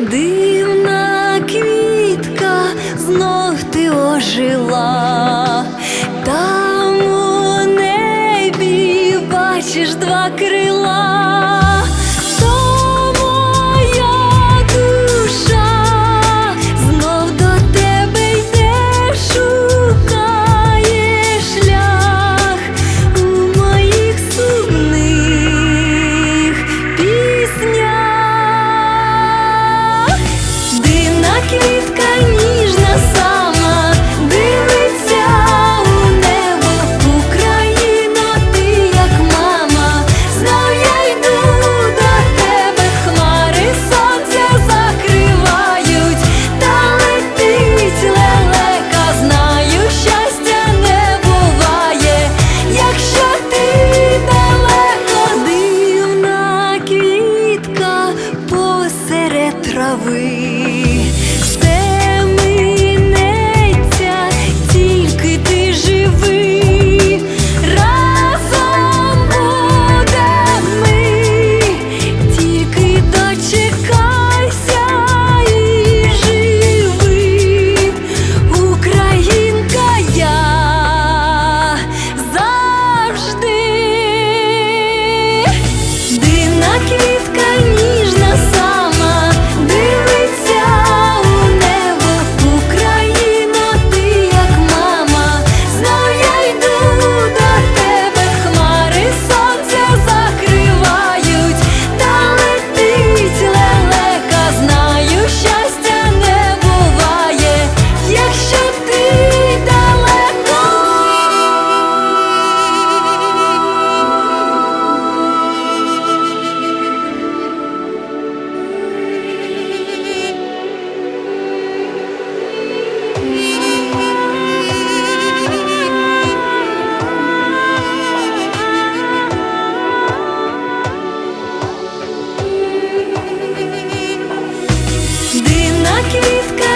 Дивна квітка, знов ти ожила, там у небі бачиш два крила. we Квітка